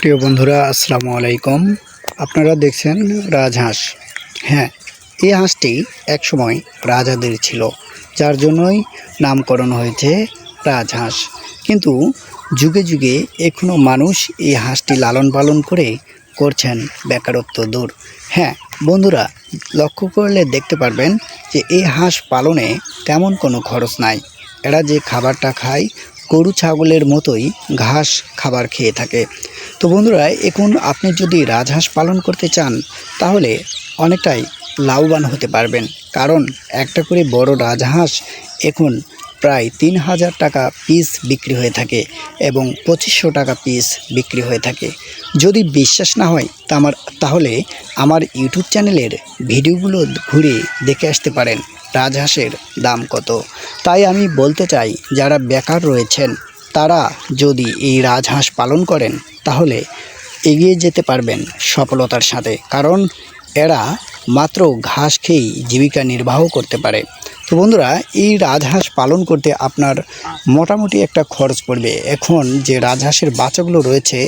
প্রিয় বন্ধুরা, আসসালামু আলাইকুম। আপনারা দেখছেন রাজহাঁস। হ্যাঁ এই হাঁসটি একসময় রাজাদের ছিল, যার জন্যই নামকরণ হয়েছে রাজহাঁস। কিন্তু যুগে যুগে এখনও মানুষ এই হাঁসটি লালন পালন করে করছেন বেকারত্ব দূর। হ্যাঁ বন্ধুরা, লক্ষ্য করলে দেখতে পারবেন যে এই হাঁস পালনে তেমন কোনো খরচ নাই। এরা যে খাবারটা খায় গরু, ছাগলের মতোই ঘাস খাবার খেয়ে থাকে। তো বন্ধুরা, এখন আপনি যদি রাজহাঁস পালন করতে চান, তাহলে অনেকটাই লাভবান হতে পারবেন। কারণ একটা করে বড় রাজহাঁস এখন প্রায় তিন হাজার টাকা পিস বিক্রি হয়ে থাকে এবং পঁচিশশো টাকা পিস বিক্রি হয়ে থাকে। যদি বিশ্বাস না হয়, তা আমার, তাহলে আমার ইউটিউব চ্যানেলের ভিডিওগুলো ঘুরে দেখে আসতে পারেন, রাজহাঁসের দাম কত। তাই আমি বলতে চাই, যারা বেকার রয়েছেন, তারা যদি এই রাজহাঁস পালন করেন, তাহলে এগিয়ে যেতে পারবেন সফলতার সাথে, কারণ এরা মাত্র ঘাস খেয়েই জীবিকা নির্বাহ করতে পারে। তো বন্ধুরা, এই রাজহাঁস পালন করতে আপনার মোটামুটি একটা খরচ পড়বে। এখন যে রাজহাঁসের বাচ্চাগুলো রয়েছে,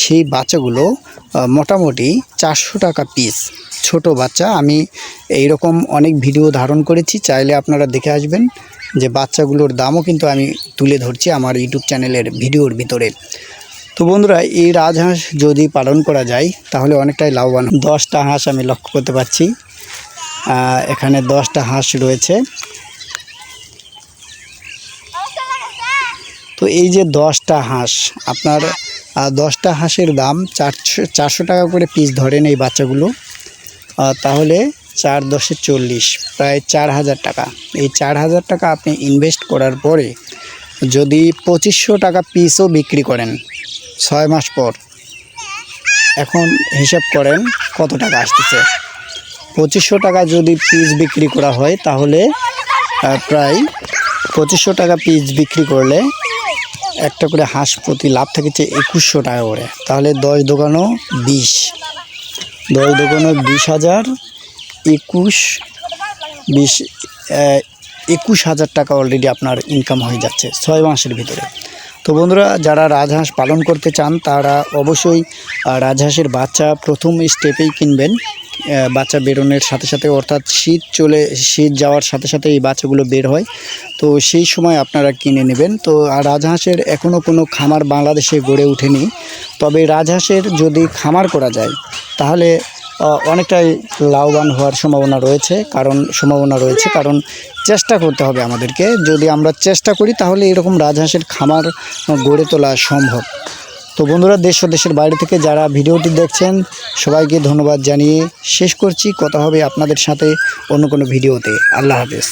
সেই বাচ্চাগুলো মোটামুটি চারশো টাকা পিস ছোট বাচ্চা, আমি এই রকম অনেক ভিডিও ধারণ করেছি, চাইলে আপনারা দেখে আসবেন যে বাচ্চাগুলোর দামও কিন্তু আমি তুলে ধরছি আমার ইউটিউব চ্যানেলের ভিডিওর ভিতরে। তো বন্ধুরা, এই রাজহাঁস যদি পালন করা যায়, তাহলে অনেকটাই লাভবান। দশটা হাঁস আমি লক্ষ্য করতে পারছি। এখানে দশটা হাঁস রয়েছে। তো এই যে দশটা হাঁস, আপনার দশটা হাঁসের দাম চারশো চারশো টাকা করে পিস ধরেন এই বাচ্চাগুলো। তাহলে চার দশে চল্লিশ, প্রায় চার হাজার টাকা। এই চার হাজার টাকা আপনি ইনভেস্ট করার পরে যদি পঁচিশশো টাকা পিসও বিক্রি করেন ছয় মাস পর, এখন হিসাব করেন কত টাকা আসতেছে। পঁচিশশো টাকা যদি পিস বিক্রি করা হয়, তাহলে প্রায় পঁচিশশো টাকা পিস বিক্রি করলে একটা করে হাঁস প্রতি লাভ থাকেছে একুশশো টাকা করে। তাহলে দশ দোকানও বিশ। দশ দোকানও বিশ হাজার, একুশ, বিশ একুশ হাজার টাকা অলরেডি আপনার ইনকাম হয়ে যাচ্ছে ছয় মাসের ভিতরে। তো বন্ধুরা, যারা রাজহাঁস পালন করতে চান, তারা অবশ্যই রাজহাঁসের বাচ্চা প্রথম স্টেপেই কিনবেন। বাচ্চা বেরোনোর সাথে সাথে, অর্থাৎ শীত চলে, শীত যাওয়ার সাথে সাথে এই বাচ্চাগুলো বের হয়। তো সেই সময় আপনারা কিনে নেবেন। তো আর রাজহাঁসের এখনও কোনো খামার বাংলাদেশে গড়ে ওঠেনি। তবে রাজহাঁসের যদি খামার করা যায়, তাহলে অনেকটাই লাভবান হওয়ার সম্ভাবনা রয়েছে। কারণ, সম্ভাবনা রয়েছে, কারণ চেষ্টা করতে হবে আমাদেরকে। যদি আমরা চেষ্টা করি, তাহলে এরকম রাজহাঁসের খামার গড়ে তোলা সম্ভব। তো বন্ধুরা, দেশ ও দেশের বাইরে থেকে যারা ভিডিওটি দেখছেন, সবাইকে ধন্যবাদ জানিয়ে শেষ করছি। কথা হবে আপনাদের সাথে অন্য কোনো ভিডিওতে। আল্লাহ হাফেজ।